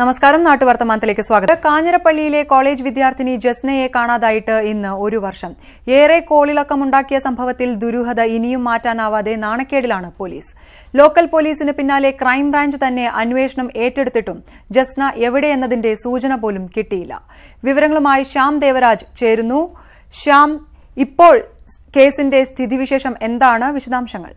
നമസ്കാരം നാട്ടുവർത്തമാനത്തിലേക്ക് സ്വാഗതം. കാഞ്ഞിരപ്പള്ളിയിലെ കോളേജ് വിദ്യാർത്ഥിനി ജസ്നയെ കാണാതായിട്ട് ഇന്ന് ഒരു വർഷം. ഏറെ കോളിളക്കമുണ്ടാക്കിയ സംഭവത്തിൽ ദുരൂഹത ഇനിയും മാറ്റാനാവാതെ നാണക്കേടിലാണ് പോലീസ്. ലോക്കൽ പോലീസിന് പിന്നാലെ ക്രൈംബ്രാഞ്ച് തന്നെ അന്വേഷണം ഏറ്റെടുത്തിട്ടും ജസ്ന എവിടെയെന്നതിന്റെ സൂചന പോലും കിട്ടിയില്ല. വിവരങ്ങളുമായി ശ്യാം ദേവരാജ് ചേരുന്നു. ശ്യാം ഇപ്പോൾ കേസിന്റെ സ്ഥിതിവിശേഷം എന്താണ്? വിശദാംശങ്ങൾ.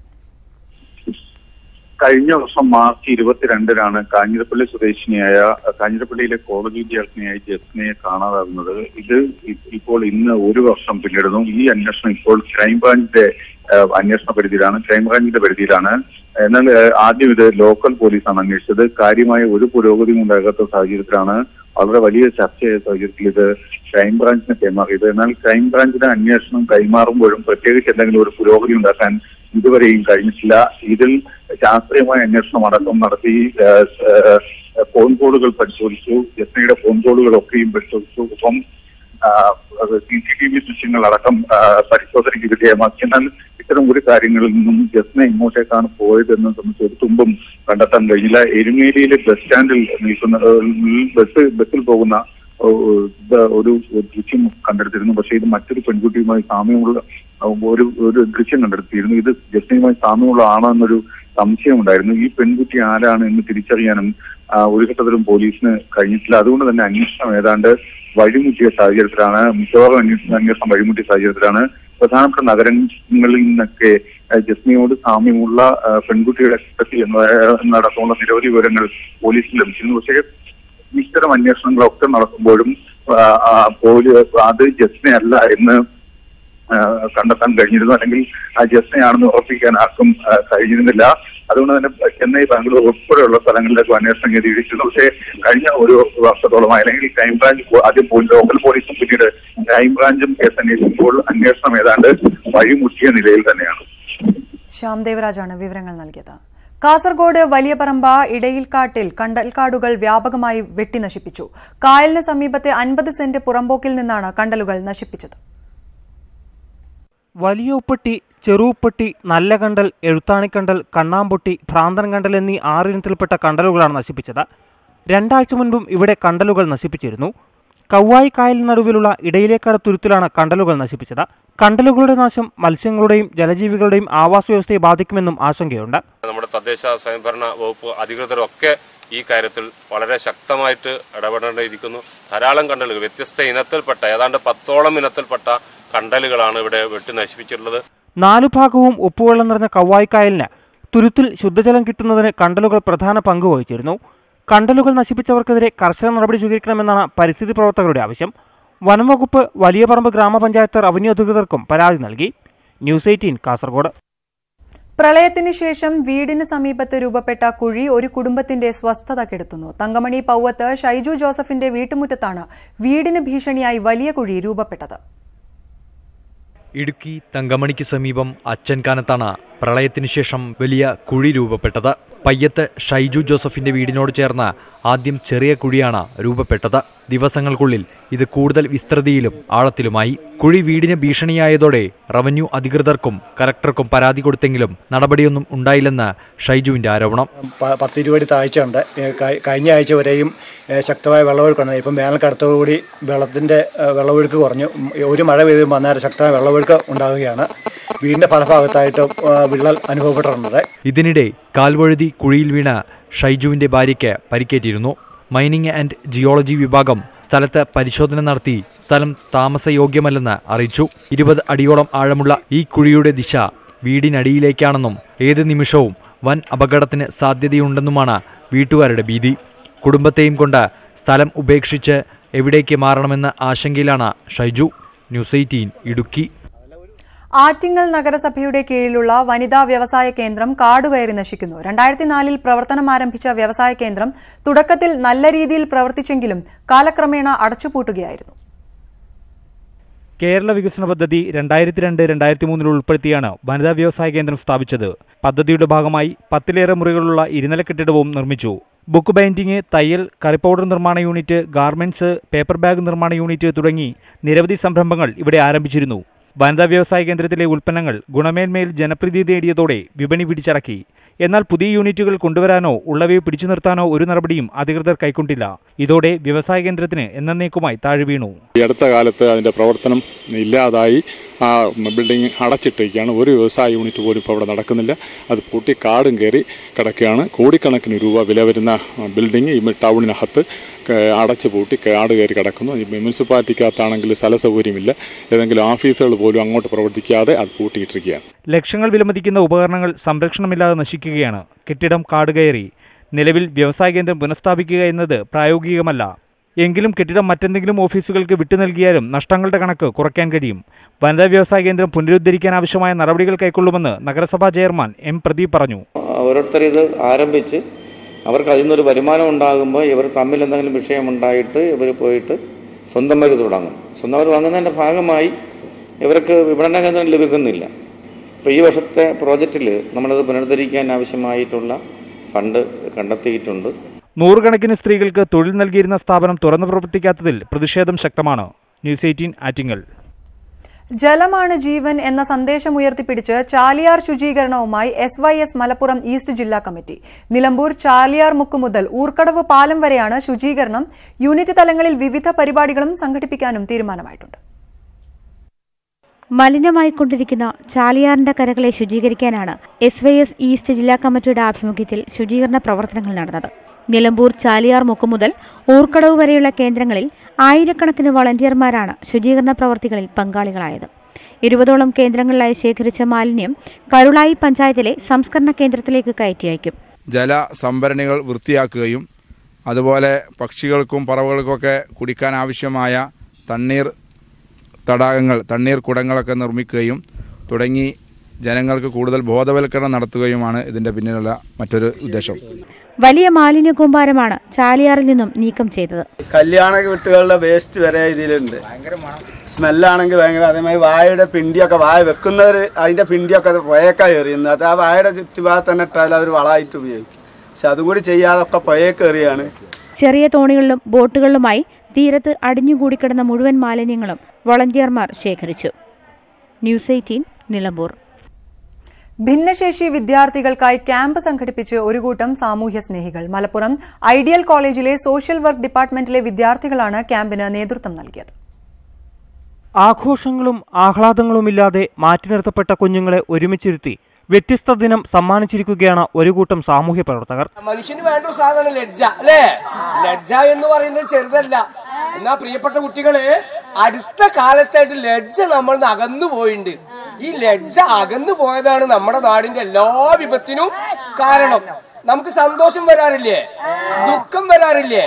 കഴിഞ്ഞ വർഷം മാർച്ച് ഇരുപത്തിരണ്ടിനാണ് കാഞ്ഞിരപ്പള്ളി സ്വദേശിനിയായ കാഞ്ഞിരപ്പള്ളിയിലെ കോളേജ് വിദ്യാർത്ഥിനിയായ ജസ്നയെ കാണാതാകുന്നത്. ഇത് ഇപ്പോൾ ഇന്ന് ഒരു വർഷം പിന്നിടുന്നു. ഈ അന്വേഷണം ഇപ്പോൾ ക്രൈംബ്രാഞ്ചിന്റെ അന്വേഷണ പരിധിയിലാണ് ക്രൈംബ്രാഞ്ചിന്റെ പരിധിയിലാണ്. എന്നാൽ ആദ്യം ഇത് ലോക്കൽ പോലീസാണ് അന്വേഷിച്ചത്. കാര്യമായ ഒരു പുരോഗതിയും ഉണ്ടാകാത്ത സാഹചര്യത്തിലാണ് വളരെ വലിയ ചർച്ചയായ സാഹചര്യത്തിൽ ഇത് ക്രൈംബ്രാഞ്ചിന് കൈമാറിയത്. എന്നാൽ ക്രൈംബ്രാഞ്ചിന്റെ അന്വേഷണം കൈമാറുമ്പോഴും പ്രത്യേകിച്ച് എന്തെങ്കിലും ഒരു പുരോഗതി ഉണ്ടാക്കാൻ ഇതുവരെയും കഴിഞ്ഞിട്ടില്ല. ഇതിൽ ശാസ്ത്രീയമായ അന്വേഷണം അടക്കം നടത്തി ഫോൺ കോളുകൾ പരിശോധിച്ചു യത്നയുടെ ഫോൺ കോളുകളൊക്കെയും പരിശോധിച്ചു. ഒപ്പം സി സി ടി വി ദൃശ്യങ്ങൾ അടക്കം പരിശോധനയ്ക്ക് വിധേയമാക്കി എന്നാൽ ഇത്തരം ഒരു കാര്യങ്ങളിൽ നിന്നും ജസ്ന ഇങ്ങോട്ടേക്കാണ് പോയതെന്ന് സംബന്ധിച്ച് ഒരു തുമ്പും കണ്ടെത്താൻ കഴിഞ്ഞില്ല. എരുമേലിയിലെ ബസ് സ്റ്റാൻഡിൽ നിൽക്കുന്ന ബസ് ബസ്സിൽ പോകുന്ന ഒരു ദൃശ്യം കണ്ടെടുത്തിരുന്നു. പക്ഷേ ഇത് മറ്റൊരു പെൺകുട്ടിയുമായി സാമ്യമുള്ള ഒരു ഒരു ദൃശ്യം കണ്ടെടുത്തിരുന്നു ഇത് ജസ്റ്റിനുമായി സാമ്യമുള്ള ആണെന്നൊരു സംശയം ഉണ്ടായിരുന്നു ഈ പെൺകുട്ടി ആരാണ് എന്ന് തിരിച്ചറിയാനും ഒരു ഘട്ടത്തിലും പോലീസിന് കഴിഞ്ഞിട്ടില്ല. അതുകൊണ്ട് തന്നെ അന്വേഷണം ഏതാണ്ട് വഴിമുട്ടിയ സാഹചര്യത്തിലാണ് മിക്കവാറും അന്വേഷണം അന്വേഷണം വഴിമുട്ടിയ സാഹചര്യത്തിലാണ്. പ്രധാനപ്പെട്ട നഗരങ്ങളിൽ നിന്നൊക്കെ ജസ്മിയോട് സാമ്യമുള്ള പെൺകുട്ടിയുടെ കണ്ടെത്തി എന്നടക്കമുള്ള നിരവധി വിവരങ്ങൾ പോലീസിന് ലഭിച്ചിരുന്നു. പക്ഷേ ഇത്തരം അന്വേഷണങ്ങളൊക്കെ നടക്കുമ്പോഴും അത് ജസ്മയല്ല എന്ന് കണ്ടെത്താൻ കഴിഞ്ഞിരുന്നു. അല്ലെങ്കിൽ ആ ജസ്നയാണെന്ന് ഉറപ്പിക്കാൻ ആർക്കും കഴിഞ്ഞിരുന്നില്ല. അതുകൊണ്ട് തന്നെ ചെന്നൈ ബാംഗ്ലൂർ ഉൾപ്പെടെയുള്ള സ്ഥലങ്ങളിലേക്ക് അന്വേഷണം ചെയ്തിരിക്കുന്നു പക്ഷേ കഴിഞ്ഞ ഒരു വർഷത്തോളമായി അല്ലെങ്കിൽ ക്രൈംബ്രാഞ്ച് ആദ്യം ലോക്കൽ പോലീസും പിന്നീട് ക്രൈംബ്രാഞ്ചും കേസ് അന്വേഷിക്കുമ്പോൾ അന്വേഷണം ഏതാണ്ട് വഴിമുട്ടിയ നിലയിൽ തന്നെയാണ്. ശ്യാം ദേവരാജാണ് വിവരങ്ങൾ നൽകിയത്. കാസർഗോഡ് വലിയ പറമ്പ ഇടയിൽക്കാട്ടിൽ കണ്ടൽക്കാടുകൾ വ്യാപകമായി വെട്ടിനശിപ്പിച്ചു. കായലിന് സമീപത്തെ അൻപത് സെന്റ് പുറമ്പോക്കിൽ നിന്നാണ് കണ്ടലുകൾ നശിപ്പിച്ചത്. വലിയ ഉപ്പട്ടി ചെറുപ്പട്ടി നല്ല കണ്ടൽ എഴുത്താണിക്കണ്ടൽ കണ്ണാമ്പൊട്ടി ഭ്രാന്തൻ കണ്ടൽ എന്നീ ആറിനത്തിൽപ്പെട്ട കണ്ടലുകളാണ് നശിപ്പിച്ചത്. രണ്ടാഴ്ച മുൻപും ഇവിടെ കണ്ടലുകൾ നശിപ്പിച്ചിരുന്നു. കൗവായി കായലിന് നടുവിലുള്ള ഇടയിലേക്കാട് തുരുത്തിലാണ് കണ്ടലുകൾ നശിപ്പിച്ചത്. കണ്ടലുകളുടെ നാശം മത്സ്യങ്ങളുടെയും ജലജീവികളുടെയും ആവാസ വ്യവസ്ഥയെ ബാധിക്കുമെന്നും ആശങ്കയുണ്ട്. നമ്മുടെ തദ്ദേശ സ്വയംഭരണ വകുപ്പ് അധികൃതരൊക്കെ ഈ കാര്യത്തിൽ വളരെ ശക്തമായിട്ട് ഇടപെടേണ്ടിയിരിക്കുന്നു. ധാരാളം കണ്ടലുകൾ വ്യത്യസ്ത ഇനത്തിൽപ്പെട്ട ഏതാണ്ട് പത്തോളം ഇനത്തിൽപ്പെട്ട കണ്ടലുകളാണ് ഇവിടെ വെട്ടി നശിപ്പിച്ചിട്ടുള്ളത്. നാലു ഭാഗവും ഉപ്പുവെള്ളം നിറഞ്ഞ കവായിക്കായലിന് തുരുത്തിൽ ശുദ്ധജലം കിട്ടുന്നതിന് കണ്ടലുകൾ പ്രധാന പങ്ക് വഹിച്ചിരുന്നു. കണ്ടലുകൾ നശിപ്പിച്ചവർക്കെതിരെ കർശന നടപടി സ്വീകരിക്കണമെന്നാണ് പരിസ്ഥിതി പ്രവർത്തകരുടെ ആവശ്യം. വനംവകുപ്പ് വലിയ പറമ്പ് ഗ്രാമപഞ്ചായത്ത് റവന്യൂ അധികൃതർക്കും പരാതി നൽകി. News eighteen Kasaragod. പ്രളയത്തിന് ശേഷം വീടിന് സമീപത്ത് രൂപപ്പെട്ട കുഴി ഒരു കുടുംബത്തിന്റെ സ്വസ്ഥത കെടുത്തുന്നു. തങ്കമണി പൗവത്ത് ഷൈജു ജോസഫിന്റെ വീട്ടുമുറ്റത്താണ് വീടിന് ഭീഷണിയായി വലിയ കുഴി രൂപപ്പെട്ടത്. ഇടുക്കി തങ്കമണിക്ക് സമീപം അച്ചൻകാനത്താണ് പ്രളയത്തിനു ശേഷം വലിയ കുഴി രൂപപ്പെട്ടത്. പയ്യത്ത് ഷൈജു ജോസഫിന്റെ വീടിനോട് ചേർന്ന ആദ്യം ചെറിയ കുഴിയാണ് രൂപപ്പെട്ടത്. ദിവസങ്ങൾക്കുള്ളിൽ ഇത് കൂടുതൽ വിസ്തൃതിയിലും ആഴത്തിലുമായി. കുഴി വീടിന് ഭീഷണിയായതോടെ റവന്യൂ അധികൃതർക്കും കലക്ടർക്കും പരാതി കൊടുത്തെങ്കിലും നടപടിയൊന്നും ഉണ്ടായില്ലെന്ന് ഷൈജുവിന്റെ ആരോപണം. പത്തിരുപടി താഴ്ചയുണ്ട്. കഴിഞ്ഞ ആഴ്ച വരെയും ശക്തമായ വെള്ളമൊഴുക്കുണ്ട് ഇപ്പം വേനൽക്കടുത്തോടുകൂടി വെള്ളത്തിന്റെ വെള്ളമൊഴുക്ക് കുറഞ്ഞു. ഒരു മഴ പെയ്ത് വന്നാൽ ശക്തമായ വെള്ളമൊഴുക്ക് ഉണ്ടാവുകയാണ്. വീടിന്റെ പല ഭാഗത്തായിട്ട് വിള്ളൽ അനുഭവപ്പെട്ടിട്ടുണ്ട് ഇതിനിടെ കാൽവഴുതി കുഴിയിൽ വീണ ഷൈജുവിന്റെ ഭാര്യയ്ക്ക് പരിക്കേറ്റിരുന്നു. മൈനിങ് ആൻഡ് ജിയോളജി വിഭാഗം സ്ഥലത്ത് പരിശോധന നടത്തി സ്ഥലം താമസയോഗ്യമല്ലെന്ന് അറിയിച്ചു. ഇരുപത് അടിയോളം ആഴമുള്ള ഈ കുഴിയുടെ ദിശ വീടിനടിയിലേക്കാണെന്നും ഏത് നിമിഷവും വൻ അപകടത്തിന് സാധ്യതയുണ്ടെന്നുമാണ് വീട്ടുകാരുടെ ഭീതി. കുടുംബത്തെയും കൊണ്ട് സ്ഥലം ഉപേക്ഷിച്ച് എവിടേക്ക് മാറണമെന്ന ആശങ്കയിലാണ് Shaiju. News eighteen Idukki. Attingal നഗരസഭയുടെ കീഴിലുള്ള വനിതാ വ്യവസായ കേന്ദ്രം കാടുകയറി നശിക്കുന്നു. രണ്ടായിരത്തി നാലിൽ പ്രവർത്തനം ആരംഭിച്ച വ്യവസായ കേന്ദ്രം തുടക്കത്തിൽ നല്ല രീതിയിൽ പ്രവർത്തിച്ചെങ്കിലും കാലക്രമേണ അടച്ചുപൂട്ടുകയായിരുന്നു. കേരള വികസന പദ്ധതി രണ്ടായിരത്തി രണ്ട് രണ്ടായിരത്തി മൂന്നിൽ ഉൾപ്പെടുത്തിയാണ് വനിതാ വ്യവസായ കേന്ദ്രം സ്ഥാപിച്ചത്. പദ്ധതിയുടെ ഭാഗമായി പത്തിലേറെ മുറികളുള്ള ഇരുനില കെട്ടിടവും നിർമ്മിച്ചു. ബുക്ക് ബൈൻഡിങ് തയ്യൽ കറി പൗഡർ നിർമ്മാണ യൂണിറ്റ് ഗാർമെന്റ്സ് പേപ്പർ ബാഗ് നിർമ്മാണ യൂണിറ്റ് തുടങ്ങി നിരവധി സംരംഭങ്ങൾ ഇവിടെ ആരംഭിച്ചിരുന്നു. വനിതാ വ്യവസായ കേന്ദ്രത്തിലെ ഉൽപ്പന്നങ്ങൾ ഗുണമേന്മയിൽ ജനപ്രീതി നേടിയതോടെ വിപണി പിടിച്ചടക്കി. എന്നാൽ പുതിയ യൂണിറ്റുകൾ കൊണ്ടുവരാനോ ഉള്ളവയെ പിടിച്ചു നിർത്താനോ ഒരു നടപടിയും അധികൃതർ കൈക്കൊണ്ടില്ല. ഇതോടെ വ്യവസായ കേന്ദ്രത്തിന് എന്നേക്കുമായി താഴ്വീണു ഈ അടുത്ത കാലത്ത് അതിന്റെ പ്രവർത്തനം ഇല്ലാതായി. ആ ബിൽഡിംഗ് അടച്ചിട്ടിരിക്കുകയാണ് ഒരു വ്യവസായ യൂണിറ്റ് പോലും ഇപ്പോൾ അവിടെ നടക്കുന്നില്ല. അത് പൂട്ടി കാടും കയറി കിടക്കുകയാണ്. കോടിക്കണക്കിന് രൂപ വില വരുന്ന ബിൽഡിംഗ് ഈ ടൗണിനകത്ത് അടച്ചു പൂട്ടി കാട് കയറി കിടക്കുന്നു. മുനിസിപ്പാലിറ്റിക്കകത്താണെങ്കിൽ സ്ഥല സൗകര്യമില്ല. ഏതെങ്കിലും ഓഫീസുകൾ പോലും അങ്ങോട്ട് പ്രവർത്തിക്കാതെ അത് പൂട്ടിയിട്ടിരിക്കുകയാണ്. ലക്ഷങ്ങൾ വിലമതിക്കുന്ന ഉപകരണങ്ങൾ സംരക്ഷണമില്ലാതെ നശിക്കുകയാണ്. കെട്ടിടം കാടുകയറി നിലവിൽ വ്യവസായ കേന്ദ്രം പുനഃസ്ഥാപിക്കുക എന്നത് പ്രായോഗികമല്ല. എങ്കിലും കെട്ടിടം മറ്റെന്തെങ്കിലും ഓഫീസുകൾക്ക് വിട്ടു നൽകിയാലും നഷ്ടങ്ങളുടെ കണക്ക് കുറയ്ക്കാൻ കഴിയും. വനിതാ വ്യവസായ കേന്ദ്രം പുനരുദ്ധരിക്കാൻ ആവശ്യമായ നടപടികൾ കൈക്കൊള്ളുമെന്ന് നഗരസഭാ ചെയർമാൻ എം പ്രദീപ് പറഞ്ഞു. ഓരോരുത്തർ ഇത് ആരംഭിച്ച് അവർക്ക് അതിൽ നിന്നൊരു വരുമാനം ഉണ്ടാകുമ്പോൾ ഇവർ തമ്മിൽ എന്തെങ്കിലും വിഷയമുണ്ടായിട്ട് ഇവർ പോയിട്ട് സ്വന്തം വരെ തുടങ്ങും. സ്വന്തം വരി തുടങ്ങുന്നതിന്റെ ഭാഗമായി ഇവർക്ക് വിപണന കേന്ദ്രം ലഭിക്കുന്നില്ല. അപ്പോൾ ഈ വർഷത്തെ പ്രോജക്റ്റിൽ നമ്മളത് പുനരുദ്ധരിക്കാൻ ആവശ്യമായിട്ടുള്ള ഫണ്ട് കണ്ടെത്തിയിട്ടുണ്ട്. നൂറുകണക്കിന് സ്ത്രീകൾക്ക് തൊഴിൽ നൽകിയിരുന്ന സ്ഥാപനം തുറന്നു പ്രവർത്തിക്കാത്തതിൽ പ്രതിഷേധം ശക്തമാണ്. News eighteen Attingal. ജലമാണ് ജീവൻ എന്ന സന്ദേശം ഉയർത്തിപ്പിടിച്ച് Chaliyar ശുചീകരണവുമായി S Y S Malappuram east ജില്ലാ കമ്മിറ്റി. നിലമ്പൂർ ചാലിയാർ മുക്ക് മുതൽ ഊർക്കടവ് പാലം വരെയാണ് ശുചീകരണം. യൂണിറ്റ് തലങ്ങളിൽ വിവിധ പരിപാടികളും സംഘടിപ്പിക്കാനും തീരുമാനമായിട്ടുണ്ട്. മലിനമായിക്കൊണ്ടിരിക്കുന്ന ചാലിയാറിന്റെ കരകളെ ശുചീകരിക്കാനാണ് എസ് വൈ എസ് ഈസ്റ്റ് ജില്ലാ കമ്മിറ്റിയുടെ ആഭിമുഖ്യത്തിൽ ശുചീകരണ പ്രവർത്തനങ്ങൾ നടന്നത്. നിലമ്പൂർ ചാലിയാർ മുക്ക് മുതൽ ഊർക്കടവ് വരെയുള്ള കേന്ദ്രങ്ങളിൽ ആയിരക്കണക്കിന് വളണ്ടിയർമാരാണ് ശുചീകരണ പ്രവർത്തികളിൽ പങ്കാളികളായത്. ഇരുപതോളം കേന്ദ്രങ്ങളിലായി ശേഖരിച്ച മാലിന്യം കരുളായി പഞ്ചായത്തിലെ സംസ്കരണ കേന്ദ്രത്തിലേക്ക് കയറ്റി അയക്കും. ജല സംഭരണികൾ വൃത്തിയാക്കുകയും അതുപോലെ പക്ഷികൾക്കും പറവകൾക്കൊക്കെ കുടിക്കാൻ ആവശ്യമായ തണ്ണീർ തടാകങ്ങൾ തണ്ണീർ കുടങ്ങളൊക്കെ നിർമ്മിക്കുകയും തുടങ്ങി ജനങ്ങൾക്ക് കൂടുതൽ ബോധവൽക്കരണം നടത്തുകയുമാണ് ഇതിന്റെ പിന്നിലുള്ള മറ്റൊരു ഉദ്ദേശം. വലിയ മാലിന്യ കൂമ്പാരമാണ് ചാലിയാറിൽ നിന്നും നീക്കം ചെയ്തത്. കല്യാണ വീട്ടുകളുടെ വേസ്റ്റ് വരെ ഇതിലുണ്ട് സ്മെല്ലാണെങ്കിൽ ഭയങ്കര അതേമാതിരി വായയുടെ പിണ്ടിയൊക്കെ വായ വെക്കുന്നവർ അതിന്റെ പിണ്ടിയൊക്കെ പുഴയൊക്കെ എറിയുന്നത്. അത് ആ വായയുടെ ചുറ്റുഭാഗത്ത് തന്നെ ഇട്ടാൽ അവർ വളമായിട്ട് ഉപയോഗിക്കും. പക്ഷെ അതും കൂടി ചെയ്യാതൊക്കെ പുഴയൊക്കെ എറിയാണ്. ചെറിയ തോണികളിലും ബോട്ടുകളിലുമായി തീരത്ത് അടിഞ്ഞുകൂടിക്കിടന്ന മുഴുവൻ മാലിന്യങ്ങളും വോളണ്ടിയർമാർ ശേഖരിച്ചു. News eighteen Nilambur. ഭിന്നശേഷി വിദ്യാർത്ഥികൾക്കായി ക്യാമ്പ് സംഘടിപ്പിച്ച് ഒരു കൂട്ടം സാമൂഹ്യ സ്നേഹികൾ. മലപ്പുറം ഐഡിയൽ കോളേജിലെ സോഷ്യൽ വർക്ക് ഡിപ്പാർട്ട്മെന്റിലെ വിദ്യാർത്ഥികളാണ് ക്യാമ്പിന് നേതൃത്വം നൽകിയത്. ആഘോഷങ്ങളും ആഹ്ലാദങ്ങളുമില്ലാതെ മാറ്റി നിർത്തപ്പെട്ട കുഞ്ഞുങ്ങളെ ഒരുമിച്ചിരുത്തി വ്യത്യസ്ത ദിനം സമ്മാനിച്ചിരിക്കുകയാണ് ഒരു കൂട്ടം സാമൂഹ്യ പ്രവർത്തകർ. മനുഷ്യന് വേണ്ട ഒരു സാധനമാണ് ലജ്ജ അല്ലേ? ലജ്ജ എന്ന് പറയുന്നത് ചെറുതല്ല. എന്നാ പ്രിയപ്പെട്ട കുട്ടികൾ അടുത്ത കാലത്തായിട്ട് ലജ്ജ നമ്മൾ അകന്നു പോയിട്ടുണ്ട് ഈ ലജ്ജ അകന്നു പോയതാണ് നമ്മുടെ നാടിന്റെ എല്ലാ വിപത്തിനും കാരണം. നമുക്ക് സന്തോഷം വരാറില്ലേ? ദുഃഖം വരാറില്ലേ?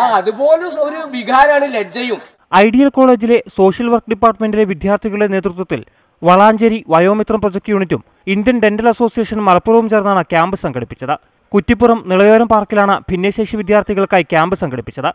ആ അതുപോലെ ഒരു വികാരാണ് ലജ്ജയും. ഐഡിയൽ കോളേജിലെ സോഷ്യൽ വർക്ക് ഡിപ്പാർട്ട്മെന്റിലെ വിദ്യാർത്ഥികളുടെ നേതൃത്വത്തിൽ വളാഞ്ചേരി വയോമിത്രം പ്രൊജക്ട് യൂണിറ്റും ഇന്ത്യൻ ഡെന്റൽ അസോസിയേഷൻ മലപ്പുറവും ചേർന്നാണ് ക്യാമ്പ് സംഘടിപ്പിച്ചത്. കുറ്റിപ്പുറം നിളയോരം പാർക്കിലാണ് ഭിന്നശേഷി വിദ്യാർത്ഥികൾക്കായി ക്യാമ്പ് സംഘടിപ്പിച്ചത്.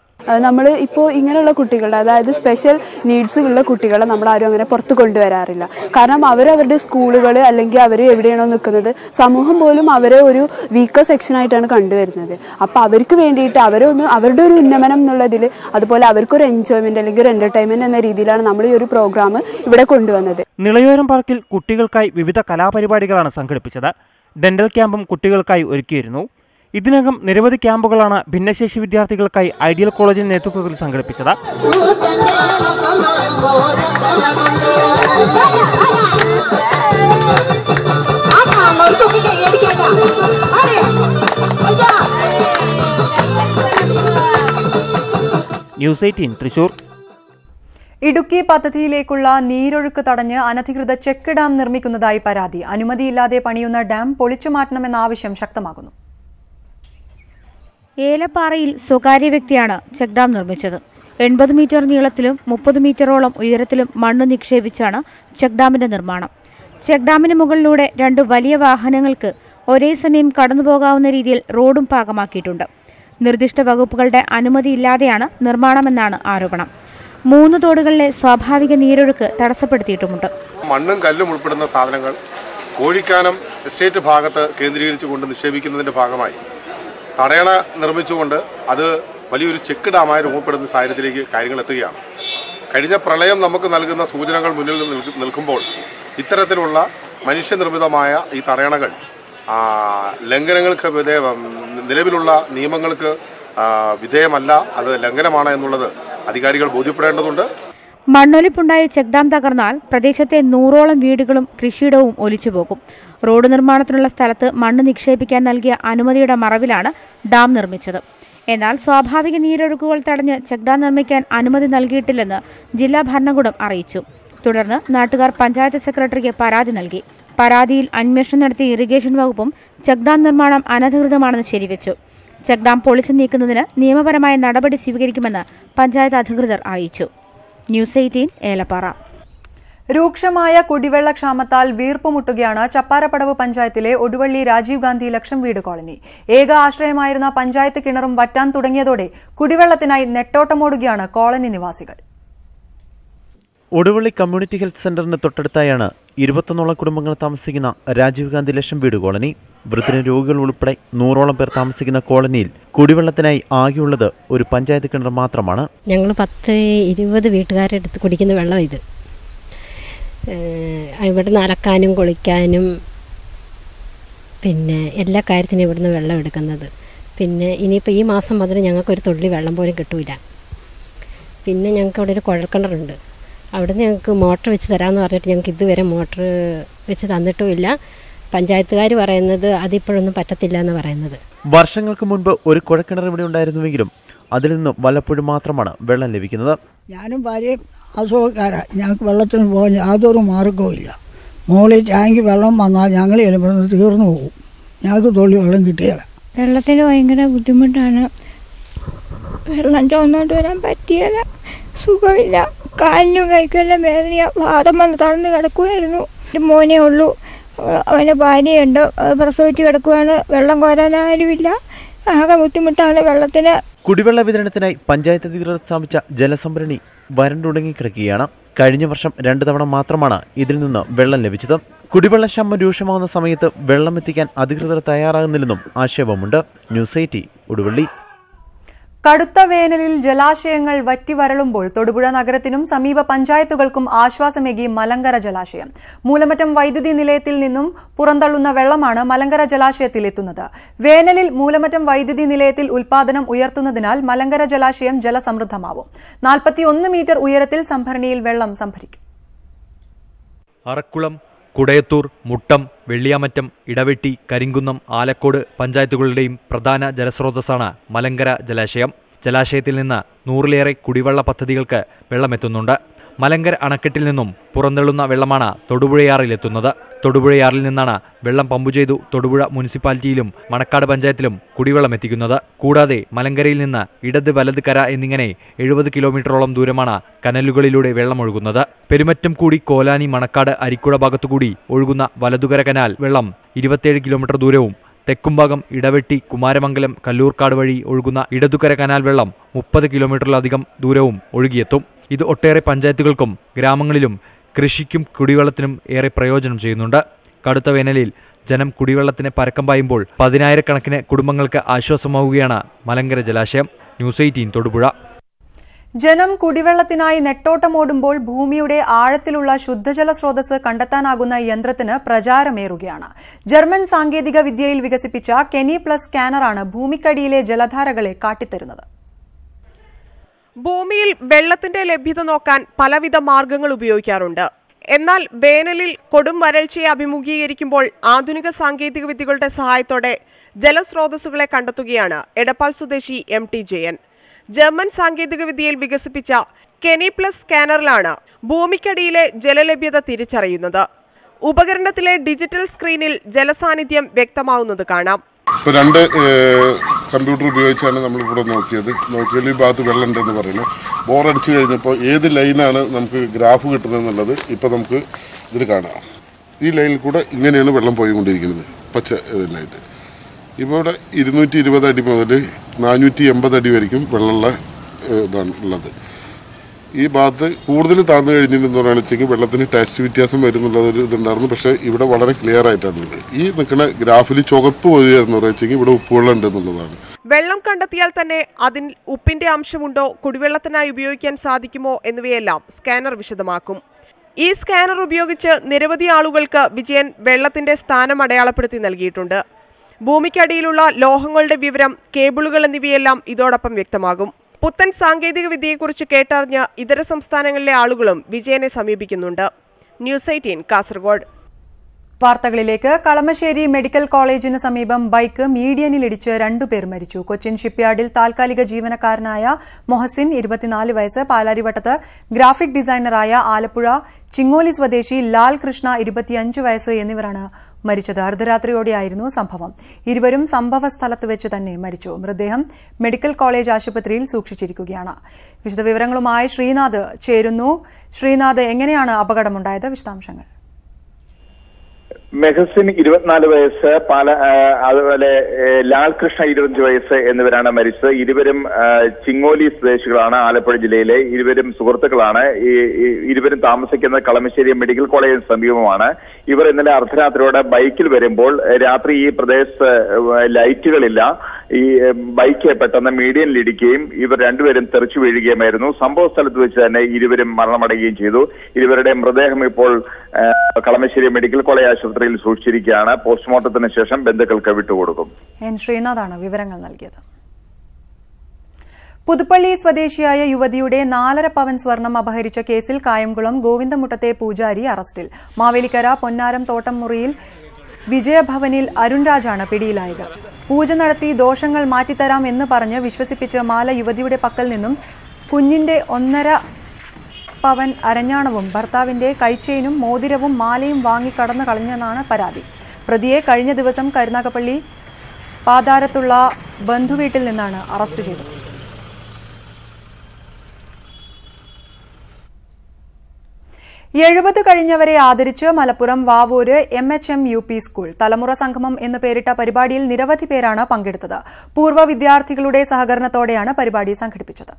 നമ്മൾ ഇപ്പോൾ ഇങ്ങനെയുള്ള കുട്ടികളുടെ അതായത് സ്പെഷ്യൽ നീഡ്സ് ഉള്ള കുട്ടികളെ നമ്മൾ ആരും അങ്ങനെ പുറത്ത് കൊണ്ടുവരാറില്ല. കാരണം അവരവരുടെ സ്കൂളുകൾ അല്ലെങ്കിൽ അവർ എവിടെയാണോ നിൽക്കുന്നത് സമൂഹം പോലും അവരെ ഒരു വീക്കർ സെക്ഷനായിട്ടാണ് കണ്ടുവരുന്നത്. അപ്പോൾ അവർക്ക് വേണ്ടിയിട്ട് അവരെ ഒന്ന് അവരുടെ ഒരു ഉന്നമനം എന്നുള്ളതിൽ അതുപോലെ അവർക്കൊരു എൻജോയ്മെന്റ് അല്ലെങ്കിൽ ഒരു എന്റർടൈൻമെന്റ് എന്ന രീതിയിലാണ് നമ്മൾ ഈ ഒരു പ്രോഗ്രാം ഇവിടെ കൊണ്ടുവന്നത്. നിളയോരം പാർക്കിൽ കുട്ടികൾക്കായി വിവിധ കലാപരിപാടികളാണ് സംഘടിപ്പിച്ചത്. ഡെന്റൽ ക്യാമ്പും കുട്ടികൾക്കായി ഒരുക്കിയിരുന്നു. ഇതിനകം നിരവധി ക്യാമ്പുകളാണ് ഭിന്നശേഷി വിദ്യാർത്ഥികൾക്കായി ഐഡിയൽ കോളേജിന്റെ നേതൃത്വത്തിൽ സംഘടിപ്പിച്ചത്. News eighteen Thrissur. ഇടുക്കി പദ്ധതിയിലേക്കുള്ള നീരൊഴുക്ക് തടഞ്ഞ് അനധികൃത ചെക്ക് ഡാം നിർമ്മിക്കുന്നതായി പരാതി. അനുമതിയില്ലാതെ പണിയുന്ന ഡാം പൊളിച്ചു മാറ്റണമെന്ന ആവശ്യം ശക്തമാകുന്നു. ഏലപ്പാറയിൽ സ്വകാര്യ വ്യക്തിയാണ് ചെക്ക് ഡാം നിർമ്മിച്ചത്. എൺപത് മീറ്റർ നീളത്തിലും മുപ്പത് മീറ്ററോളം ഉയരത്തിലും മണ്ണ് നിക്ഷേപിച്ചാണ് ചെക്ക് ഡാമിന്റെ നിർമ്മാണം. ചെക്ക് ഡാമിന് മുകളിലൂടെ രണ്ട് വലിയ വാഹനങ്ങൾക്ക് ഒരേ സമയം കടന്നുപോകാവുന്ന രീതിയിൽ റോഡും പാകമാക്കിയിട്ടുണ്ട്. നിർദ്ദിഷ്ട വകുപ്പുകളുടെ അനുമതിയില്ലാതെയാണ് നിർമ്മാണമെന്നാണ് ആരോപണം. മൂന്ന് തോടുകളിലെ സ്വാഭാവിക നീരൊഴുക്ക് തടസ്സപ്പെടുത്തിയിട്ടുമുണ്ട്. മണ്ണും കല്ലും ഉൾപ്പെടുന്ന സാധനങ്ങൾ കോഴിക്കാനം എസ്റ്റേറ്റ് ഭാഗത്ത് കേന്ദ്രീകരിച്ചുകൊണ്ട് നിക്ഷേപിക്കുന്നതിന്റെ ഭാഗമായി. തടയണ നിർമ്മിച്ചുകൊണ്ട് അത് വലിയൊരു ചെക്ക് ഡാമായി രൂപപ്പെടുന്ന സാഹചര്യത്തിലേക്ക് കാര്യങ്ങൾ എത്തുകയാണ്. കഴിഞ്ഞ പ്രളയം നമുക്ക് നൽകുന്ന സൂചനകൾ മുന്നിൽ നിൽക്ക് നിൽക്കുമ്പോൾ ഇത്തരത്തിലുള്ള മനുഷ്യനിർമ്മിതമായ ഈ തടയണകൾ ലംഘനങ്ങൾക്ക് വിധേയ നിലവിലുള്ള നിയമങ്ങൾക്ക് വിധേയമല്ല അത് ലംഘനമാണ് എന്നുള്ളത് അധികാരികൾ ബോധ്യപ്പെടേണ്ടതുണ്ട്. മണ്ണൊലിപ്പുണ്ടായ ചെക്ക് ഡാം തകർന്നാൽ പ്രദേശത്തെ നൂറോളം വീടുകളും കൃഷിയിടവും ഒലിച്ചുപോകും. റോഡ് നിർമ്മാണത്തിനുള്ള സ്ഥലത്ത് മണ്ണ് നിക്ഷേപിക്കാൻ നൽകിയ അനുമതിയുടെ മറവിലാണ് ഡാം നിർമ്മിച്ചത്. എന്നാൽ സ്വാഭാവിക നീരൊഴുക്കുകൾ തടഞ്ഞ് ചെക്ക് ഡാം നിർമ്മിക്കാൻ അനുമതി നൽകിയിട്ടില്ലെന്ന് ജില്ലാ ഭരണകൂടം അറിയിച്ചു. തുടർന്ന് നാട്ടുകാർ പഞ്ചായത്ത് സെക്രട്ടറിക്ക് പരാതി നൽകി. പരാതിയിൽ അന്വേഷണം നടത്തിയ ഇറിഗേഷൻ വകുപ്പും ചെക്ക് ഡാം നിർമ്മാണം അനധികൃതമാണെന്ന് ശരിവെച്ചു. ചെക്ക് ഡാം പൊളിച്ചു നീക്കുന്നതിന് നിയമപരമായ നടപടി സ്വീകരിക്കുമെന്ന് പഞ്ചായത്ത് അധികൃതർ അറിയിച്ചു. News eighteen Elappara. രൂക്ഷമായ കുടിവെള്ളക്ഷാമത്താൽ വീർപ്പുമുട്ടുകയാണ് ചപ്പാരപ്പടവ് പഞ്ചായത്തിലെ ഒടുവള്ളി രാജീവ് ഗാന്ധി ലക്ഷം വീട് കോളനി. ഏക ആശ്രയമായിരുന്ന പഞ്ചായത്ത് കിണറും വറ്റാൻ തുടങ്ങിയതോടെ കുടിവെള്ളത്തിനായി നെട്ടോട്ടമോടുകയാണ് കോളനി നിവാസികൾ. ഒടുവള്ളി കമ്മ്യൂണിറ്റി ഹെൽത്ത് സെന്ററിന് തൊട്ടടുത്തായാണ് ഇരുപത്തൊന്നോളം കുടുംബങ്ങൾ താമസിക്കുന്ന രാജീവ് ഗാന്ധി ലക്ഷം വീട് കോളനി. വൃദ്ധന രോഗികൾ ഉൾപ്പെടെ നൂറോളം പേർ താമസിക്കുന്ന കോളനിയിൽ കുടിവെള്ളത്തിനായി ആകെയുള്ളത് ഒരു പഞ്ചായത്ത് കിണർ മാത്രമാണ്. ഞങ്ങൾ പത്ത് ഇരുപത് വീട്ടുകാരെടുത്ത് കുടിക്കുന്ന വെള്ളം ഇത്. ഇവിടെ ഇവിടുന്ന് അലക്കാനും കുളിക്കാനും പിന്നെ എല്ലാ കാര്യത്തിനും ഇവിടുന്ന് വെള്ളം എടുക്കുന്നത്. പിന്നെ ഇനിയിപ്പോൾ ഈ മാസം മുതൽ ഞങ്ങൾക്കൊരു തുള്ളി വെള്ളം പോലും കിട്ടൂല. പിന്നെ ഞങ്ങൾക്ക് അവിടെ ഒരു കുഴൽക്കിണറുണ്ട്. അവിടുന്ന് ഞങ്ങൾക്ക് മോട്ടർ വെച്ച് തരാമെന്ന് പറഞ്ഞിട്ട് ഞങ്ങൾക്ക് ഇതുവരെ മോട്ടർ വെച്ച് തന്നിട്ടുമില്ല. പഞ്ചായത്തുകാർ പറയുന്നത് അതിപ്പോഴൊന്നും പറ്റത്തില്ല എന്ന് പറയുന്നത്. വർഷങ്ങൾക്ക് മുൻപ് ഒരു കുഴക്കിണർ ഇവിടെ ഉണ്ടായിരുന്നുവെങ്കിലും അതിൽ നിന്നും വല്ലപ്പോഴും മാത്രമാണ് വെള്ളം ലഭിക്കുന്നത്. ഞാനും ഭാര്യയും അസുഖക്കാരാണ് ഞങ്ങൾക്ക് വെള്ളത്തിന് പോകാൻ യാതൊരു മാർഗവും ഇല്ല. മുകളിൽ ടാങ്ക് വെള്ളം വന്നാൽ ഞങ്ങൾ ചെല്ലുമ്പോൾ തീർന്നു പോകും. ഞങ്ങൾക്ക് തൊള്ളി വെള്ളം കിട്ടുകയില്ല വെള്ളത്തിന് ഭയങ്കര ബുദ്ധിമുട്ടാണ്. വെള്ളം ചുമന്നോണ്ട് വരാൻ പറ്റിയല്ല സുഖമില്ല. കാലിനും കൈക്കെല്ലാം വേദനയാ. വാദം വന്ന് തളർന്ന് കിടക്കുമായിരുന്നു ഒരു മോനേ ഉള്ളൂ. അവന് ഭാര്യയുണ്ട് പ്രസവിച്ച് കിടക്കുവാണ്. വെള്ളം കോരാനാരുമില്ല. ആകെ ബുദ്ധിമുട്ടാണ് വെള്ളത്തിന്. കുടിവെള്ള വിതരണത്തിനായി പഞ്ചായത്ത് അധികൃതർ സ്ഥാപിച്ച ജലസംഭരണി വരണ്ടുടങ്ങിക്കിടക്കുകയാണ് കഴിഞ്ഞ വർഷം രണ്ടു തവണ മാത്രമാണ് ഇതിൽ നിന്ന് വെള്ളം ലഭിച്ചത്. കുടിവെള്ള ക്ഷാമം രൂക്ഷമാകുന്ന സമയത്ത് വെള്ളം എത്തിക്കാൻ അധികൃതർ തയ്യാറാകുന്നില്ലെന്നും ആക്ഷേപമുണ്ട്. News eighteen Uduvalli. കടുത്ത വേനലിൽ ജലാശയങ്ങൾ വറ്റിവരളുമ്പോൾ തൊടുപുഴ നഗരത്തിനും സമീപ പഞ്ചായത്തുകൾക്കും ആശ്വാസമേകി മലങ്കര ജലാശയം. മൂലമറ്റം വൈദ്യുതി നിലയത്തിൽ നിന്നും പുറന്തള്ളുന്ന വെള്ളമാണ് മലങ്കര ജലാശയത്തിൽ എത്തുന്നത്. വേനലിൽ മൂലമറ്റം വൈദ്യുതി നിലയത്തിൽ ഉൽപാദനം ഉയർത്തുന്നതിനാൽ മലങ്കര ജലാശയം ജലസമൃദ്ധമാവും. നാൽപ്പത്തിയൊന്ന് മീറ്റർ ഉയരത്തിൽ സംഭരണിയിൽ വെള്ളം സംഭരിക്കും. അറക്കുളം കുടയത്തൂർ മുട്ടം വെള്ളിയാമറ്റം ഇടവെട്ടി കരിങ്കുന്നം ആലക്കോട് പഞ്ചായത്തുകളുടെയും പ്രധാന ജലസ്രോതസ്സാണ് മലങ്കര ജലാശയം. ജലാശയത്തിൽ നിന്ന് നൂറിലേറെ കുടിവെള്ള പദ്ധതികൾക്ക് വെള്ളമെത്തുന്നുണ്ട്. മലങ്കര അണക്കെട്ടിൽ നിന്നും പുറന്തള്ളുന്ന വെള്ളമാണ് തൊടുപുഴയാറിലെത്തുന്നത്. തൊടുപുഴയാറിൽ നിന്നാണ് വെള്ളം പമ്പു ചെയ്തു തൊടുപുഴ മുനിസിപ്പാലിറ്റിയിലും മണക്കാട് പഞ്ചായത്തിലും കുടിവെള്ളം എത്തിക്കുന്നത്. കൂടാതെ മലങ്കരയിൽ നിന്ന് ഇടത് വലത് കര എന്നിങ്ങനെ എഴുപത് കിലോമീറ്ററോളം ദൂരമാണ് കനലുകളിലൂടെ വെള്ളമൊഴുകുന്നത് പെരുമറ്റം കൂടി കോലാനി മണക്കാട് അരിക്കുഴ ഭാഗത്തുകൂടി ഒഴുകുന്ന വലതുകര കനാൽ വെള്ളം ഇരുപത്തിയേഴ് കിലോമീറ്റർ ദൂരവും തെക്കുംഭാഗം ഇടവെട്ടി കുമാരമംഗലം കല്ലൂർക്കാട് വഴി ഒഴുകുന്ന ഇടതുകര കനാൽ വെള്ളം മുപ്പത് കിലോമീറ്ററിലധികം ദൂരവും ഒഴുകിയെത്തും. ഇത് ഒട്ടേറെ പഞ്ചായത്തുകൾക്കും ഗ്രാമങ്ങളിലും കൃഷിക്കും കുടിവെള്ളത്തിനും ഏറെ പ്രയോജനം ചെയ്യുന്നുണ്ട്. കടുത്ത വേനലിൽ ജനം കുടിവെള്ളത്തിന് പരക്കം പായുമ്പോൾ പതിനായിരക്കണക്കിന് കുടുംബങ്ങൾക്ക് ആശ്വാസമാവുകയാണ് മലങ്കര ജലാശയം. News eighteen Thodupuzha. ജനം കുടിവെള്ളത്തിനായി നെട്ടോട്ടമോടുമ്പോൾ ഭൂമിയുടെ ആഴത്തിലുള്ള ശുദ്ധജല സ്രോതസ് കണ്ടെത്താനാകുന്ന യന്ത്രത്തിന് പ്രചാരമേറുകയാണ്. ജർമ്മൻ സാങ്കേതിക വിദ്യയിൽ വികസിപ്പിച്ച കെനി പ്ലസ് സ്കാനറാണ് ഭൂമിക്കടിയിലെ ജലധാരകളെ കാട്ടിത്തരുന്നത്. ഭൂമിയിൽ വെള്ളത്തിന്റെ ലഭ്യത നോക്കാൻ പലവിധ മാർഗങ്ങൾ ഉപയോഗിക്കാറുണ്ട്. എന്നാൽ വേനലിൽ കൊടും വരൾച്ചയെ അഭിമുഖീകരിക്കുമ്പോൾ ആധുനിക സാങ്കേതിക വിദ്യകളുടെ സഹായത്തോടെ ജലസ്രോതസ്സുകളെ കണ്ടെത്തുകയാണ് എടപ്പാൾ സ്വദേശി എം ടി ജയൻ. ജർമ്മൻ സാങ്കേതിക വിദ്യയിൽ വികസിപ്പിച്ച കെനി പ്ലസ് സ്കാനറിലാണ് ഭൂമിക്കടിയിലെ ജലലഭ്യത തിരിച്ചറിയുന്നത്. ഉപകരണത്തിലെ ഡിജിറ്റൽ സ്ക്രീനിൽ ജലസാന്നിധ്യം വ്യക്തമാവുന്നത് കാണാം. ഇപ്പോൾ രണ്ട് കമ്പ്യൂട്ടർ ഉപയോഗിച്ചാണ് നമ്മളിവിടെ നോക്കിയത്. നോക്കിയാൽ ഈ ഭാഗത്ത് വെള്ളം ഉണ്ടെന്ന് പറയുന്നു. ബോറടിച്ച് കഴിഞ്ഞപ്പോൾ ഏത് ലൈനാണ് നമുക്ക് ഗ്രാഫ് കിട്ടുന്നത് എന്നുള്ളത് ഇപ്പോൾ നമുക്ക് ഇതിൽ കാണാം. ഈ ലൈനിൽ കൂടെ ഇങ്ങനെയാണ് വെള്ളം പോയിക്കൊണ്ടിരിക്കുന്നത് പച്ച ഇതിലായിട്ട് ഇപ്പോൾ ഇവിടെ ഇരുന്നൂറ്റി ഇരുപത് അടി മുതൽ നാനൂറ്റി എൺപത് അടി വരയ്ക്കും വെള്ളമുള്ള ഇതാണ് ഉള്ളത്. ഈ ഭാഗത്ത് കൂടുതൽ താഴ്ന്നു കഴിഞ്ഞിട്ടുണ്ടെന്ന് പറയുകയാണെന്നുവെച്ചെങ്കിൽ വെള്ളത്തിന് ടേസ്റ്റ് വ്യത്യാസം വരുന്നുള്ള ഒരു ഇതുണ്ടായിരുന്നു. പക്ഷേ ഇവിടെ വളരെ ക്ലിയർ ആയിട്ടാണ് ഈ നിൽക്കുന്ന ഗ്രാഫിൽ ചുവപ്പ് വരികയെന്ന് പറയുകയെങ്കിൽ ഇവിടെ ഉപ്പുവെള്ളം ഉണ്ട് എന്നുള്ളതാണ്. വെള്ളം കണ്ടെത്തിയാൽ തന്നെ അതിൽ ഉപ്പിന്റെ അംശമുണ്ടോ കുടിവെള്ളത്തിനായി ഉപയോഗിക്കാൻ സാധിക്കുമോ എന്നിവയെല്ലാം സ്കാനർ വിശദമാക്കും. ഈ സ്കാനർ ഉപയോഗിച്ച് നിരവധി ആളുകൾക്ക് വിജയൻ വെള്ളത്തിന്റെ സ്ഥാനം അടയാളപ്പെടുത്തി നൽകിയിട്ടുണ്ട്. ഭൂമിക്കടിയിലുള്ള ലോഹങ്ങളുടെ വിവരം കേബിളുകൾ എന്നിവയെല്ലാം ഇതോടൊപ്പം വ്യക്തമാകും. പുത്തൻ സാങ്കേതിക വിദ്യയെക്കുറിച്ച് കേട്ടറിഞ്ഞ ഇതര സംസ്ഥാനങ്ങളിലെ ആളുകളും വിജയനെ സമീപിക്കുന്നുണ്ട്. News eighteen Kasaragod. വാർത്തകളിലേക്ക്. കളമശ്ശേരി മെഡിക്കൽ കോളേജിന് സമീപം ബൈക്ക് മീഡിയനിലിടിച്ച് രണ്ടുപേർ മരിച്ചു. കൊച്ചിൻ ഷിപ്പ്യാർഡിൽ താൽക്കാലിക ജീവനക്കാരനായ മൊഹസിൻ ഇരുപത്തിനാല് വയസ്സ് പാലാരിവട്ടത്ത് ഗ്രാഫിക് ഡിസൈനറായ ആലപ്പുഴ ചിങ്ങോലി സ്വദേശി ലാൽ കൃഷ്ണ ഇരുപത്തിയഞ്ച് വയസ്സ് എന്നിവരാണ് മരിച്ചത്. അർദ്ധരാത്രിയോടെയായിരുന്നു സംഭവം. ഇരുവരും സംഭവ സ്ഥലത്ത് വെച്ച് തന്നെ മരിച്ചു. മൃതദേഹം മെഡിക്കൽ കോളേജ് ആശുപത്രിയിൽ സൂക്ഷിച്ചിരിക്കുകയാണ്. വിശദവിവരങ്ങളുമായി ശ്രീനാഥ് ചേരുന്നു. ശ്രീനാഥ് എങ്ങനെയാണ് അപകടമുണ്ടായത്? വിശദാംശങ്ങൾ. മെഹസിൻ ഇരുപത്തിനാല് വയസ്സ് പാല അതുപോലെ ലാൽകൃഷ്ണ ഇരുപത്തഞ്ച് വയസ്സ് എന്നിവരാണ് മരിച്ചത്. ഇരുവരും ചിങ്ങോലി സ്വദേശികളാണ് ആലപ്പുഴ ജില്ലയിലെ. ഇരുവരും സുഹൃത്തുക്കളാണ്. ഇരുവരും താമസിക്കുന്ന കളമശ്ശേരി മെഡിക്കൽ കോളേജിന് സമീപമാണ്. ഇവർ ഇന്നലെ അർദ്ധരാത്രിയോടെ ബൈക്കിൽ വരുമ്പോൾ രാത്രി ഈ പ്രദേശത്ത് ലൈറ്റുകളില്ല. ഈ ബൈക്ക് പെട്ടെന്ന് മീഡിയനിലിടിക്കുകയും ഇവർ രണ്ടുപേരും തെറിച്ചു വീഴുകയുമായിരുന്നു. സംഭവ സ്ഥലത്ത് വെച്ച് തന്നെ ഇരുവരും മരണമടയുകയും ചെയ്തു. ഇരുവരുടെ മൃതദേഹം ഇപ്പോൾ കളമശ്ശേരി മെഡിക്കൽ കോളേജ് ആശുപത്രിയിൽ സൂക്ഷിച്ചിരിക്കുകയാണ്. പോസ്റ്റ്മോർട്ടത്തിന് ശേഷം ബന്ധുക്കൾക്ക് വിട്ടുകൊടുക്കും എൻ ശ്രീനാഥാണ് വിവരങ്ങൾ നൽകിയത്. പുതുപ്പള്ളി സ്വദേശിയായ യുവതിയുടെ നാലര പവൻ സ്വർണം അപഹരിച്ച കേസിൽ കായംകുളം ഗോവിന്ദമുട്ടത്തെ പൂജാരി അറസ്റ്റിൽ. മാവേലിക്കര പൊന്നാരം തോട്ടം മുറിയിൽ വിജയഭവനിൽ അരുൺരാജാണ് പിടിയിലായത്. പൂജ നടത്തി ദോഷങ്ങൾ മാറ്റിത്തരാം എന്ന് പറഞ്ഞ് വിശ്വസിപ്പിച്ച് മാല യുവതിയുടെ പക്കൽ നിന്നും കുഞ്ഞിന്റെ ഒന്നര പവൻ അരഞ്ഞാണവും ഭർത്താവിന്റെ കൈച്ചെയിനും മോതിരവും മാലയും വാങ്ങി കടന്നു കളഞ്ഞെന്നാണ് പരാതി. പ്രതിയെ കഴിഞ്ഞ ദിവസം കരുനാഗപ്പള്ളി പാതാരത്തുള്ള ബന്ധുവീട്ടിൽ നിന്നാണ് അറസ്റ്റ് ചെയ്തത്. എഴുപത് കഴിഞ്ഞവരെ ആദരിച്ച് Malappuram Vavoor M H M U P school തലമുറ സംഗമം എന്ന് പേരിട്ട പരിപാടിയിൽ നിരവധി പേരാണ് പങ്കെടുത്തത്. പൂർവ വിദ്യാർത്ഥികളുടെ സഹകരണത്തോടെയാണ് പരിപാടി സംഘടിപ്പിച്ചത്.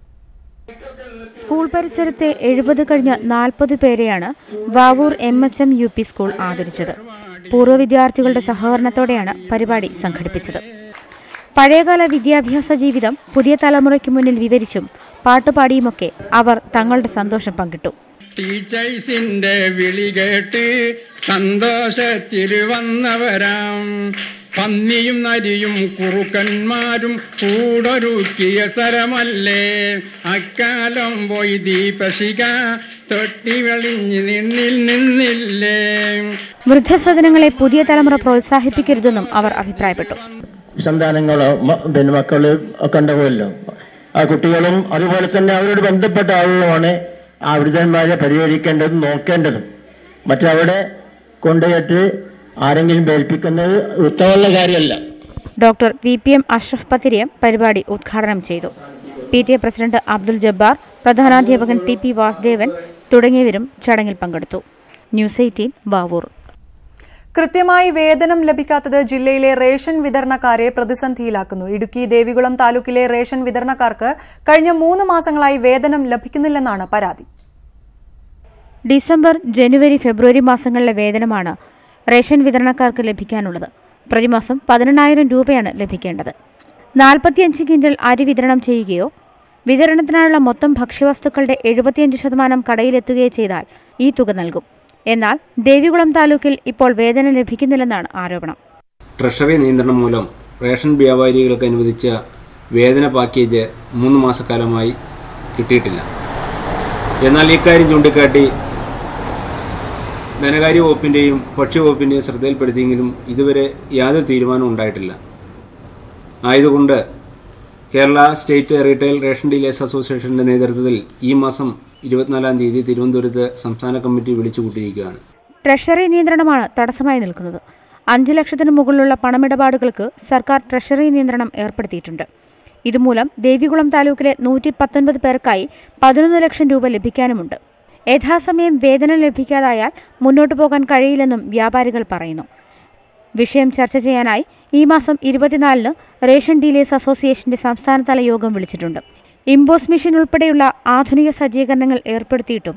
സ്കൂൾ പരിസരത്തെ എഴുപത് കഴിഞ്ഞ നാൽപ്പത് പേരെയാണ് Vavoor M H M U P school ആദരിച്ചത്. പൂർവ വിദ്യാർത്ഥികളുടെ സഹകരണത്തോടെയാണ് പരിപാടി സംഘടിപ്പിച്ചത്. പഴയകാല വിദ്യാഭ്യാസ ജീവിതം പുതിയ തലമുറയ്ക്ക് മുന്നിൽ വിവരിച്ചും പാട്ടുപാടിയുമൊക്കെ അവർ തങ്ങളുടെ സന്തോഷം പങ്കിട്ടു. ടീച്ചേഴ്സിന്റെ വിളി കേട്ട് സന്തോഷത്തിൽ വന്നവരാം. പന്നിയും നരിയും കുറുക്കന്മാരും കൂടൊരുക്കിയ സ്ഥലമല്ലേ അക്കാലം പോയി ദീപശിക തൊട്ടി വെളിഞ്ഞു നിന്നിൽ നിന്നില്ലേ? വൃദ്ധസദനങ്ങളെ പുതിയ തലമുറ പ്രോത്സാഹിപ്പിക്കരുതെന്നും അവർ അഭിപ്രായപ്പെട്ടു. സന്താനങ്ങളോ പിന്നെ മക്കൾ ഒക്കെ ഉണ്ടാവുമല്ലോ. ആ കുട്ടികളും അതുപോലെ തന്നെ അവരോട് ബന്ധപ്പെട്ട ആളുകളുമാണ് ആ വൃദ്ധന്മാരെ പരിഹരിക്കേണ്ടതും നോക്കേണ്ടതും. മറ്റവിടെ കൊണ്ടുപോയിട്ട് ആരെങ്കിലും ഏൽപ്പിക്കുന്നത് ഉത്തമമുള്ള കാര്യമല്ല. Doctor V P M Ashraf പത്തിരിയം പരിപാടി ഉദ്ഘാടനം ചെയ്തു. P T A president Abdul Jabbar പ്രധാനാധ്യാപകൻ T P Vasudevan തുടങ്ങിയവരും ചടങ്ങിൽ പങ്കെടുത്തു. ന്യൂസ് എയ്റ്റീൻ വാവൂർ കൃത്യമായി വേതനം ലഭിക്കാത്തത് ജില്ലയിലെ റേഷൻ വിതരണക്കാരെ പ്രതിസന്ധിയിലാക്കുന്നു. ഇടുക്കി ദേവികുളം താലൂക്കിലെ റേഷൻ വിതരണക്കാർക്ക് കഴിഞ്ഞ മൂന്ന് മാസങ്ങളായി വേതനം ലഭിക്കുന്നില്ലെന്നാണ് പരാതി. ഡിസംബർ ജനുവരി ഫെബ്രുവരി മാസങ്ങളിലെ വേതനമാണ് റേഷൻ വിതരണക്കാർക്ക് ലഭിക്കാനുള്ളത്. പ്രതിമാസം പതിനെണ്ണായിരം രൂപയാണ് ലഭിക്കേണ്ടത്. നാൽപ്പത്തിയഞ്ച് ക്വിന്റൽ അരി വിതരണം ചെയ്യുകയോ വിതരണത്തിനായുള്ള മൊത്തം ഭക്ഷ്യവസ്തുക്കളുടെ എഴുപത്തിയഞ്ച് ശതമാനം കടയിലെത്തുകയോ ചെയ്താൽ ഈ തുക നൽകും. എന്നാൽ ദേവികുളം താലൂക്കിൽ ഇപ്പോൾ വേതനം ലഭിക്കുന്നില്ലെന്നാണ് ആരോപണം. ട്രഷറി നിയന്ത്രണം മൂലം റേഷൻ വ്യാപാരികൾക്ക് അനുവദിച്ച വേതന പാക്കേജ് മൂന്ന് മാസക്കാലമായി കിട്ടിയിട്ടില്ല. എന്നാൽ ഇക്കാര്യം ചൂണ്ടിക്കാട്ടി ധനകാര്യ വകുപ്പിന്റെയും ഭക്ഷ്യവകുപ്പിന്റെയും ശ്രദ്ധയിൽപ്പെടുത്തിയെങ്കിലും ഇതുവരെ യാതൊരു തീരുമാനവും ഉണ്ടായിട്ടില്ല. ആയതുകൊണ്ട് Kerala state retail ration dealers അസോസിയേഷന്റെ നേതൃത്വത്തിൽ ഈ മാസം ഇരുപത്തിനാലാം തീയതി തിരുവനന്തപുരത്ത് സംസ്ഥാന കമ്മിറ്റി വിളിച്ചു കൂട്ടിയിരിക്കുകയാണ് ട്രഷറി നിയന്ത്രണമാണ് തടസ്സമായി നിൽക്കുന്നത്. അഞ്ചു ലക്ഷത്തിന് മുകളിലുള്ള പണമിടപാടുകൾക്ക് സർക്കാർ ട്രഷറി നിയന്ത്രണം ഏർപ്പെടുത്തിയിട്ടുണ്ട്. ഇതുമൂലം ദേവികുളം താലൂക്കിലെ നൂറ്റി പത്തൊൻപത് പേർക്കായി പതിനൊന്ന് ലക്ഷം രൂപ ലഭിക്കാനുമുണ്ട്. യഥാസമയം വേതനം ലഭിക്കാതായാൽ മുന്നോട്ടു പോകാൻ കഴിയില്ലെന്നും വ്യാപാരികൾ പറയുന്നു. വിഷയം ചർച്ച ചെയ്യാനായി ഈ മാസം ഇരുപത്തിനാലിന് റേഷൻ ഡീലേഴ്സ് അസോസിയേഷന്റെ സംസ്ഥാനതല യോഗം വിളിച്ചിട്ടുണ്ട്. ഇമ്പോസ് മിഷൻ ഉൾപ്പെടെയുള്ള ആധുനിക സജ്ജീകരണങ്ങൾ ഏർപ്പെടുത്തിയിട്ടും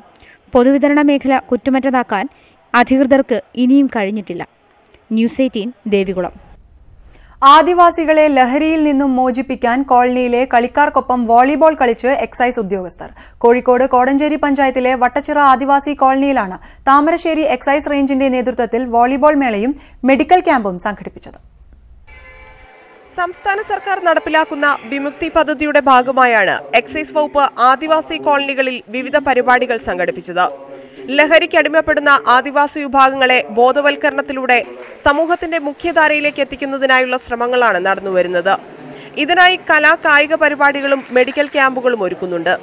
പൊതുവിതരണ മേഖല കുറ്റമറ്റതാക്കാൻ അധികൃതർക്ക് ഇനിയും കഴിഞ്ഞിട്ടില്ല. News eighteen Devikulam. ആദിവാസികളെ ലഹരിയിൽ നിന്നും മോചിപ്പിക്കാൻ കോളനിയിലെ കളിക്കാർക്കൊപ്പം വോളിബോൾ കളിച്ച് എക്സൈസ് ഉദ്യോഗസ്ഥർ. കോഴിക്കോട് കോടഞ്ചേരി പഞ്ചായത്തിലെ വട്ടച്ചിറ ആദിവാസി കോളനിയിലാണ് താമരശ്ശേരി എക്സൈസ് റേഞ്ചിന്റെ നേതൃത്വത്തിൽ വോളിബോൾ മേളയും മെഡിക്കൽ ക്യാമ്പും സംഘടിപ്പിച്ചത്. സംസ്ഥാന സർക്കാർ നടപ്പിലാക്കുന്ന വിമുക്തി പദ്ധതിയുടെ ഭാഗമായാണ് എക്സൈസ് വകുപ്പ് ആദിവാസി കോളനികളിൽ വിവിധ പരിപാടികൾ സംഘടിപ്പിച്ചത്. ലഹരിക്ക് അടിമപ്പെടുന്ന ആദിവാസി വിഭാഗങ്ങളെ ബോധവൽക്കരണത്തിലൂടെ സമൂഹത്തിന്റെ മുഖ്യധാരയിലേക്ക് എത്തിക്കുന്നതിനായുള്ള ശ്രമങ്ങളാണ് നടന്നുവരുന്നത്. ഇതിനായി കലാ കായിക പരിപാടികളും മെഡിക്കൽ ക്യാമ്പുകളും ഒരുക്കുന്നുണ്ട്.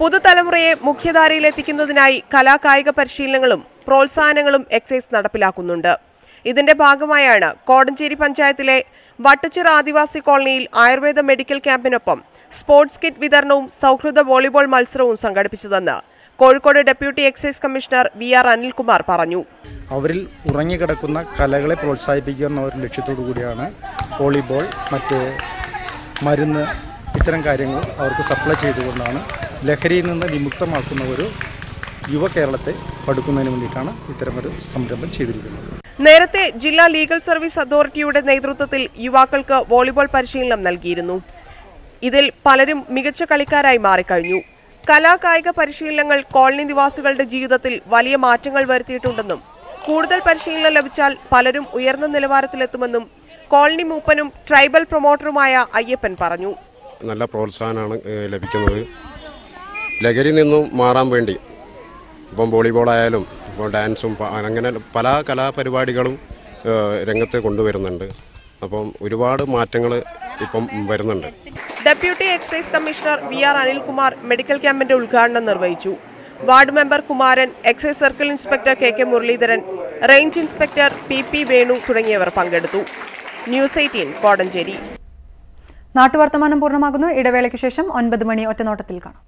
പുതുതലമുറയെ മുഖ്യധാരയിലെത്തിക്കുന്നതിനായി കലാ കായിക പരിശീലനങ്ങളും പ്രോത്സാഹനങ്ങളും എക്സൈസ് നടപ്പിലാക്കുന്നുണ്ട്. ഇതിന്റെ ഭാഗമായാണ് കോടഞ്ചേരി പഞ്ചായത്തിലെ വട്ടച്ചിറ ആദിവാസി കോളനിയിൽ ആയുർവേദ മെഡിക്കൽ ക്യാമ്പിനൊപ്പം സ്പോർട്സ് കിറ്റ് വിതരണവും സൗഹൃദ വോളിബോൾ മത്സരവും സംഘടിപ്പിച്ചതെന്ന് Kozhikode deputy excise commissioner V R Anilkumar പറഞ്ഞു. അവരിൽ ഉറങ്ങിക്കിടക്കുന്ന കലകളെ പ്രോത്സാഹിപ്പിക്കുക എന്ന ഒരു ലക്ഷ്യത്തോടു കൂടിയാണ് വോളിബോൾ മറ്റ് മരുന്ന് ഇത്തരം കാര്യങ്ങൾ അവർക്ക് സപ്ലൈ ചെയ്തുകൊണ്ടാണ് ലഹരിയിൽ നിന്ന് വിമുക്തമാക്കുന്ന ഒരു യുവ കേരളത്തെ പടുക്കുന്നതിന് വേണ്ടിയിട്ടാണ് ഇത്തരമൊരു സംരംഭം ചെയ്തിരിക്കുന്നത്. നേരത്തെ ജില്ലാ ലീഗൽ സർവീസ് അതോറിറ്റിയുടെ നേതൃത്വത്തിൽ യുവാക്കൾക്ക് വോളിബോൾ പരിശീലനം നൽകിയിരുന്നു. ഇതിൽ പലരും മികച്ച കളിക്കാരായി മാറിക്കഴിഞ്ഞു. കലാകായിക പരിശീലനങ്ങൾ കോളനി നിവാസികളുടെ ജീവിതത്തിൽ വലിയ മാറ്റങ്ങൾ വരുത്തിയിട്ടുണ്ടെന്നും കൂടുതൽ പരിശീലനം ലഭിച്ചാൽ പലരും ഉയർന്ന നിലവാരത്തിലെത്തുമെന്നും കോളനി മൂപ്പനും ട്രൈബൽ പ്രൊമോട്ടറുമായ അയ്യപ്പൻ പറഞ്ഞു. നല്ല പ്രോത്സാഹനമാണ് ലഭിക്കുന്നത്. ലഹരി നിന്നും മാറാൻ വേണ്ടി ഇപ്പം വോളിബോൾ ആയാലും ഇപ്പോൾ ഡാൻസും അങ്ങനെ പല കലാപരിപാടികളും രംഗത്ത് കൊണ്ടുവരുന്നുണ്ട്. അപ്പം ഒരുപാട് മാറ്റങ്ങൾ ഇപ്പം വരുന്നുണ്ട്. Deputy excise commissioner V R Anilkumar medical ക്യാമ്പിന്റെ ഉദ്ഘാടനം നിർവഹിച്ചു. Ward member Kumaran excise circle inspector K K Muraleedharan range inspector P P Venu തുടങ്ങിയവർ പങ്കെടുത്തു. News eighteen Kodanchery. നാട്ടുവർത്തമാനം പൂർണമാകുന്നു. ഇടവേളയ്ക്ക് ശേഷം ഒൻപത് മണി ഒറ്റനോട്ടത്തിൽ കാണാം.